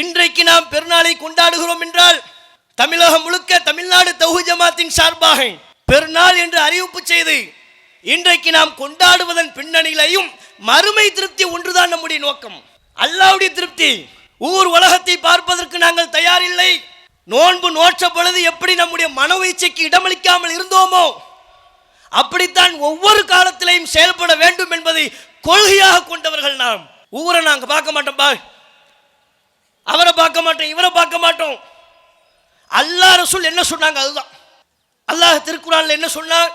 இன்றைக்கு நாம் பெருநாளை கொண்டாடுகிறோம் என்றால் தமிழகம் முழுக்க தமிழ்நாடு தௌஹி ஜமாத்தின் சார்பாக பெருநாள் என்று அறிவிப்பு செய்து இன்றைக்கு நாம் கொண்டாடுவதன் பின்னணியிலையும் மறுமை திருப்தி ஒன்றுதான் நம்முடைய நோக்கம். அல்லாவுடைய திருப்தி. ஊர் உலகத்தை பார்ப்பதற்கு நாங்கள் தயாரில்லை. நோன்பு நோற்ற பொழுது எப்படி நம்முடைய மனவீச்சைக்கு இடமளிக்காமல் இருந்தோமோ அப்படித்தான் ஒவ்வொரு காலத்திலையும் செயல்பட வேண்டும் என்பதை கொள்கையாக கொண்டவர்கள் நாம். ஊரை நாங்கள் பார்க்க மாட்டோம் பா. அவரை பார்க்க மாட்டோம் இவரை பார்க்க மாட்டோம். அல்லா ரசூல் என்ன சொன்னாங்க? அதுதான். அல்லாஹ் திருக்குறான்ல என்ன சொன்னார்?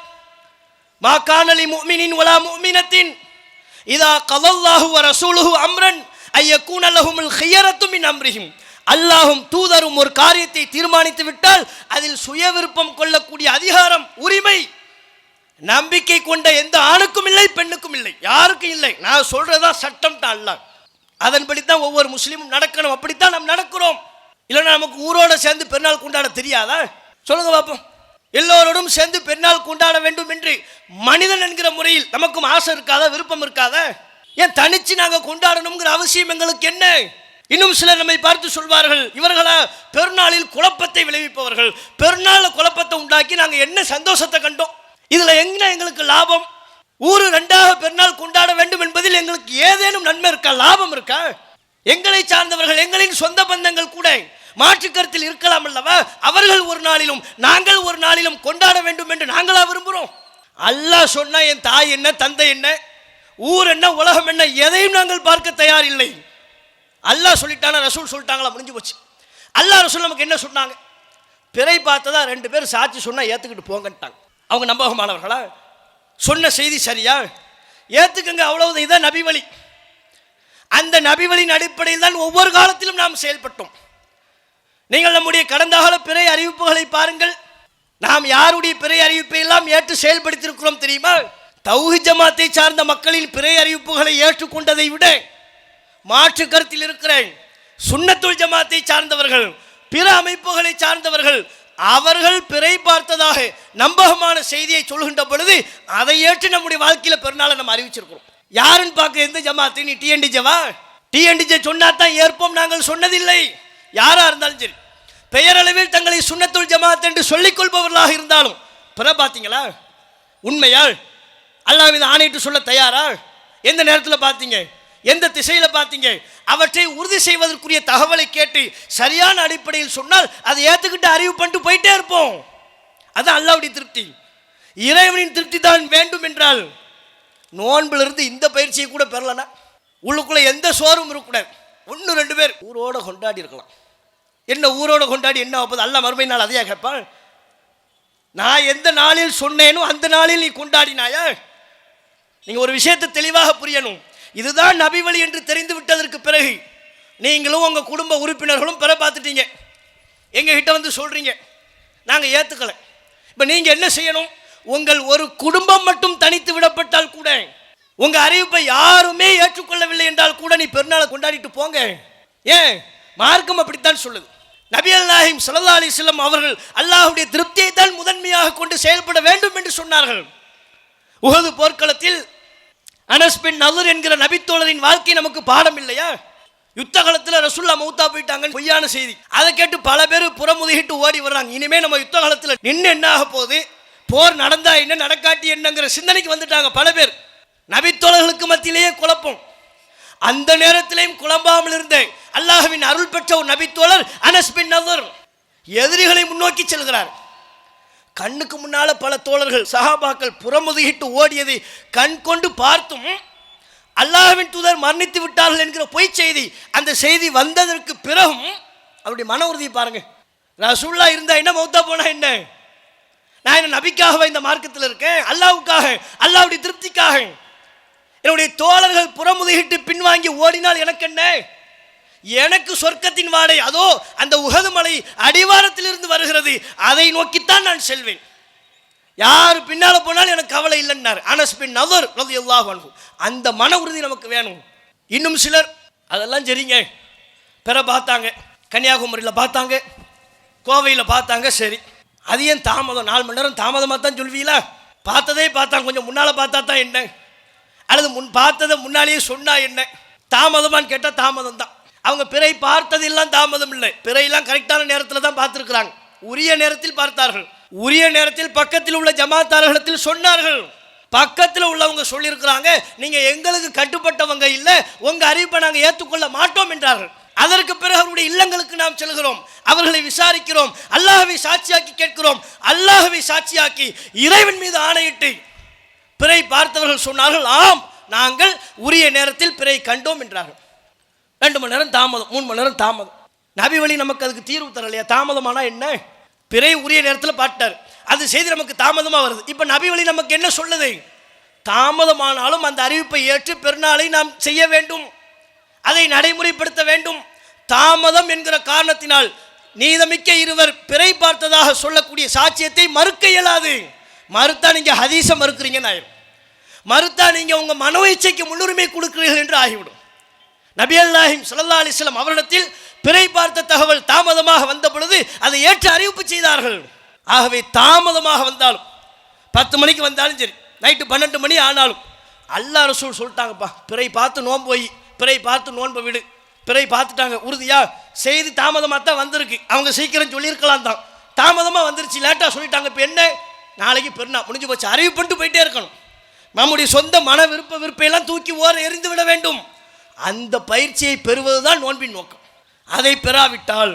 மா காணலி முஃமினின் வலா முஃமினத்தின் இதா கதல்லாஹு வ ரசூலுஹு அம்ரன் ஐய லஹுமுல் ஹியரத்து இன் அம்ரிஹிம். அல்லாஹும் தூதரும் ஒரு காரியத்தை தீர்மானித்து விட்டால் அதில் சுய விருப்பம் கொள்ளக்கூடிய அதிகாரம் உரிமை நம்பிக்கை கொண்ட எந்த ஆணுக்கும் இல்லை பெண்ணுக்கும் இல்லை யாருக்கும் இல்லை. நான் சொல்றதா சட்டம் தான் அல்லாஹ். அதன்படி தான் ஒவ்வொரு முஸ்லீமும் நடக்கணும். அப்படித்தான் நாம் நடக்கிறோம். இல்லைன்னா நமக்கு ஊரோட சேர்ந்து பெருநாள் கொண்டாட தெரியாதா? சொல்லுங்க பார்ப்போம் எல்லோரோடும் சேர்ந்து பெருநாள் கொண்டாட வேண்டும் என்று மனிதன் என்கிற முறையில் நமக்கும் ஆசை இருக்காதா? விருப்பம் இருக்காதா? ஏன் தனிச்சு நாங்கள் கொண்டாடணுங்கிற அவசியம் எங்களுக்கு என்ன? இன்னும் சிலர் நம்மை பார்த்து சொல்வார்கள் இவர்களா பெருநாளில் குழப்பத்தை விளைவிப்பவர்கள். பெருநாள் குழப்பத்தை உண்டாக்கி நாங்கள் என்ன சந்தோஷத்தை கண்டோம்? இதில் என்ன எங்களுக்கு லாபம்? ஊரு ரெண்டாக பெருநாள் கொண்டாட வேண்டும் என்பதில் எங்களுக்கு ஏதேனும் நன்மை இருக்கா? லாபம் இருக்கா? எங்களை சார்ந்தவர்கள் எங்களின் சொந்த பந்தங்கள் கூட மாற்று கருத்தில் இருக்கலாம் அல்லவா? அவர்கள் ஒரு நாளிலும் நாங்கள் ஒரு நாளிலும் கொண்டாட வேண்டும் என்று நாங்களா விரும்புகிறோம் அல்லாஹ் சொன்னால் என் தாய் என்ன தந்தை என்ன ஊர் என்ன உலகம் என்ன எதையும் நாங்கள் பார்க்க தயார் இல்லை அல்லாஹ் சொல்லிட்டானா ரசூல் சொல்லிட்டாங்களா? முடிஞ்சு போச்சு. அல்லாஹ் ரசூல் நமக்கு என்ன சொன்னாங்க? பிறை பார்த்ததா ரெண்டு பேர் சாட்சி சொன்னால் ஏற்றுக்கிட்டு போங்கன்ட்டாங்க. அவங்க நம்பகமானவர்களா? சொன்ன செய்தி சரியா? ஏற்றுக்கங்க அவ்வளவு இதான் நபி வழி அந்த நபி வழியின் அடிப்படையில் தான் ஒவ்வொரு காலத்திலும் நாம் செயல்பட்டோம். நீங்கள் நம்முடைய கடந்த கால பிறை அறிவிப்புகளை பாருங்கள். நாம் யாருடைய பிறை அறிவிப்பை எல்லாம் ஏற்று செயல்படுத்தியிருக்கிறோம் தெரியுமா? தௌஹி ஜமாத்தை சார்ந்த மக்களின் பிறை அறிவிப்புகளை ஏற்றுக்கொண்டதை விட மாற்று கருத்தில் இருக்கிறேன். சுண்ணத்துள் ஜமாத்தை சார்ந்தவர்கள் பிற அமைப்புகளை சார்ந்தவர்கள் அவர்கள் பிறை பார்த்ததாக நம்பகமான செய்தியை சொல்கின்ற பொழுது அதை ஏற்று நம்முடைய வாழ்க்கையில் பெருநாளை நம்ம அறிவிச்சிருக்கிறோம். யாருன்னு பார்க்க எந்த ஜமாத்து? நீ டிஎன்டிஜவா டிஎன்டிஜே சொன்னா தான் ஏற்போம் நாங்கள் சொன்னதில்லை. யாரா இருந்தாலும் சரி. பெயரளவில் தங்களை சுண்ணத்துள் ஜமாத் என்று சொல்லிக் கொள்பவர்களாக இருந்தாலும் பிற பார்த்தீங்களா? உண்மையால் அல்லாஹ் ஆணையிட்டு சொல்ல தயாரா? எந்த நேரத்தில் பார்த்தீங்க? எந்த திசையில் பார்த்தீங்க? அவற்றை உறுதி செய்வதற்குரிய தகவலை கேட்டு சரியான அடிப்படையில் சொன்னால் அதை ஏற்றுக்கிட்டு அறிவு பண்ணிட்டு போயிட்டே இருப்போம். அதுதான் அல்லாவுடைய திருப்தி. இறைவனின் திருப்தி தான் வேண்டும் என்றால் நோன்பிலிருந்து இந்த பயிற்சியை கூட பெறலனா? உள்ளுக்குள்ள எந்த சோர்வும் இருக்கக்கூடாது ஒன்று ரெண்டு பேர் ஊரோட கொண்டாடி இருக்கலாம். என்ன ஊரோட கொண்டாடி என்ன ஆகுது அல்ல மறுமை நாள் அதையாக கேட்பான்? நான் எந்த நாளில் சொன்னேனோ அந்த நாளில் நீ கொண்டாடினாயா? நீங்கள் ஒரு விஷயத்தை தெளிவாக புரியணும். இதுதான் நபி வழி என்று தெரிந்து விட்டதற்கு பிறகு நீங்களும் உங்கள் குடும்ப உறுப்பினர்களும் பெற பார்த்துட்டீங்க. எங்ககிட்ட வந்து சொல்கிறீங்க நாங்கள் ஏற்றுக்கலை இப்போ நீங்கள் என்ன செய்யணும்? உங்கள் ஒரு குடும்பம் மட்டும் தனித்து விடப்பட்டால் கூட உங்கள் அறிவிப்பை யாருமே ஏற்றுக்கொள்ளவில்லை என்றால் கூட நீ பெருநாளை கொண்டாடிட்டு போங்க. ஏன்? மார்க்கம் அப்படித்தான் சொல்லுது. நபி அல்லாஹிம் சல்லா அலிஸ்லம் அவர்கள் அல்லாஹுடைய திருப்தியை தான் முதன்மையாக கொண்டு செயல்பட வேண்டும் என்று சொன்னார்கள். உகது போர்க்களத்தில் அனஸ்பின் நல்லூர் என்கிற நபித்தோழரின் வாழ்க்கை நமக்கு பாடம் இல்லையா? யுத்த காலத்தில் ரசுல்லா மௌத்தா போயிட்டாங்க பொய்யான செய்தி. அதை கேட்டு பல பேர் புறமுதுகிட்டு ஓடி வர்றாங்க. இனிமே நம்ம யுத்த காலத்தில் நின்று என்ன ஆக போகுது? போர் நடந்தா என்ன நடக்காட்டி என்னங்கிற சிந்தனைக்கு வந்துட்டாங்க பல பேர். நபித்தோழர்களுக்கு மத்தியிலேயே குழப்பம். அந்த நேரத்திலையும் குழம்பாமல் இருந்த அல்லாஹுவின் அருள் பெற்ற ஒரு நபித்தோழர் அனஸ் பின் நவர் எதிரிகளை முன்னோக்கி செல்கிறார். கண்ணுக்கு முன்னால பல தோழர்கள் சஹாபாக்கள் புறமுதுகிட்டு ஓடியதை கண் கொண்டு பார்த்தும் அல்லாஹ்வின் தூதர் மரணித்து விட்டார்கள் என்கிற பொய் செய்தி அந்த செய்தி வந்ததற்கு பிறகும் அவருடைய மன உறுதியை பாருங்க. ரசூல்லா இருந்தா என்ன மௌத்தா போனா என்ன? நான் என்ன நபிக்காகவா இந்த மார்க்கத்தில் இருக்கேன்? அல்லாவுக்காக அல்லாவுடைய திருப்திக்காக. என்னுடைய தோழர்கள் புறமுதுகிட்டு பின்வாங்கி ஓடினால் எனக்கு என்ன? எனக்கு சொர்க்கத்தின் வாடை அதோ அந்த உகது மலை அடிவாரத்திலிருந்து வருகிறது அதை நோக்கித்தான் நான் செல்வேன். யார் பின்னால் போனாலும் எனக்கு கவலை இல்லைன்னார். அனஸ் பின் நவர் ரலியல்லாஹு அன்ஹு. அந்த மன உறுதி நமக்கு வேணும். இன்னும் சிலர் அதெல்லாம் சரிங்க. பிற பார்த்தாங்க. கன்னியாகுமரியில் பார்த்தாங்க. கோவையில் பார்த்தாங்க சரி. அது ஏன் தாமதம்? நாலு மணி நேரம் தாமதமாக தான் சொல்வீங்களா? பார்த்ததே பார்த்தாங்க கொஞ்சம் முன்னால் பார்த்தா தான் என்ன? அல்லது முன் பார்த்ததை முன்னாலேயே சொன்னால் என்ன? தாமதமான்னு கேட்டால் தாமதம் தான் அவங்க பிறை பார்த்ததெல்லாம் தாமதம் இல்லை. பிறையெல்லாம் கரெக்டான நேரத்தில் தான் பார்த்துருக்குறாங்க. உரிய நேரத்தில் பார்த்தார்கள். உரிய நேரத்தில் பக்கத்தில் உள்ள ஜமாத்தார்களிடத்தில் சொன்னார்கள். பக்கத்தில் உள்ளவங்க சொல்லியிருக்கிறாங்க நீங்கள் எங்களுக்கு கட்டுப்பட்டவங்க இல்லை உங்கள் அறிவிப்பை நாங்கள் ஏற்றுக்கொள்ள மாட்டோம் என்றார்கள். அதற்கு பிறகு அவருடைய இல்லங்களுக்கு நாம் செல்கிறோம். அவர்களை விசாரிக்கிறோம். அல்லாஹவை சாட்சியாக்கி கேட்கிறோம். அல்லாஹவை சாட்சியாக்கி இறைவன் மீது ஆணையிட்டு பிறை பார்த்தவர்கள் சொன்னார்கள் ஆம் நாங்கள் உரிய நேரத்தில் பிறை கண்டோம் என்றார்கள். ரெண்டு மணி நேரம் தாமதம் மூணு மணி நேரம் தாமதம். நபி வழி நமக்கு அதுக்கு தீர்வு தரலையா? தாமதமானா என்ன? பிறை உரிய நேரத்தில் பாட்டார். அது செய்தி நமக்கு தாமதமாக வருது. இப்போ நபி வழி நமக்கு என்ன சொல்லுது? தாமதமானாலும் அந்த அறிவிப்பை ஏற்று பெருநாளை நாம் செய்ய வேண்டும். அதை நடைமுறைப்படுத்த வேண்டும். தாமதம் என்கிற காரணத்தினால் நீதமிக்க இருவர் பிறை பார்த்ததாக சொல்லக்கூடிய சாட்சியத்தை மறுக்க இயலாது. மறுத்தா நீங்கள் ஹதீசம் மறுக்கிறீங்கன்னு ஆயிரும் மறுத்தா நீங்கள் உங்கள் மனோ இச்சைக்கு முன்னுரிமை கொடுக்கிறீர்கள் என்று ஆகிவிடும். நபியல் நாஹிம் சுல்லா அலிஸ்லாம் அவரிடத்தில் பிறை பார்த்த தகவல் தாமதமாக வந்த பொழுது அதை ஏற்று அறிவிப்பு செய்தார்கள். ஆகவே தாமதமாக வந்தாலும் பத்து மணிக்கு வந்தாலும் சரி நைட்டு பன்னெண்டு மணி ஆனாலும் அல்லா ரசூல் சொல்லிட்டாங்கப்பா பிறை பார்த்து நோன்பு போய் பிறை பார்த்து நோன்பு விடு பிறை பார்த்துட்டாங்க உறுதியா? செய்தி தாமதமாக தான் வந்திருக்கு. அவங்க சீக்கிரம் சொல்லியிருக்கலாம் தான். தாமதமாக வந்துருச்சு லேட்டாக சொல்லிட்டாங்க இப்போ என்ன? நாளைக்கு பெருனா முடிஞ்சு போச்சு. அறிவு பண்ணிட்டு போயிட்டே இருக்கணும். நம்முடைய சொந்த மன விருப்ப விருப்பையெல்லாம் தூக்கி ஓர எறிந்து விட வேண்டும். அந்த பயிற்சியை பெறுவதுதான் நோன்பின் நோக்கம். அதை பெறாவிட்டால்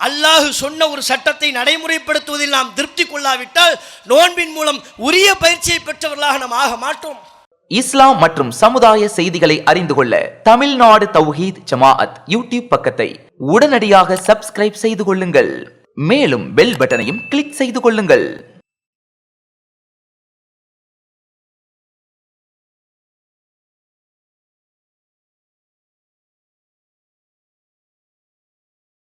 அல்லாஹ் சொன்ன ஒரு சட்டத்தை நடைமுறைப்படுத்துவதில் நாம் திருப்தி கொள்ளாவிட்டால் நோன்பின் மூலம் உரிய பயிற்சியை பெற்றவர்களாக நாம் ஆக மாட்டோம். இஸ்லாம் மற்றும் சமுதாய செய்திகளை அறிந்து கொள்ள தமிழ்நாடு தௌஹீத் ஜமாஅத் யூடியூப் பக்கத்தை உடனடியாக சப்ஸ்கிரைப் செய்து கொள்ளுங்கள். மேலும் பெல் பட்டனையும் கிளிக் செய்து கொள்ளுங்கள்.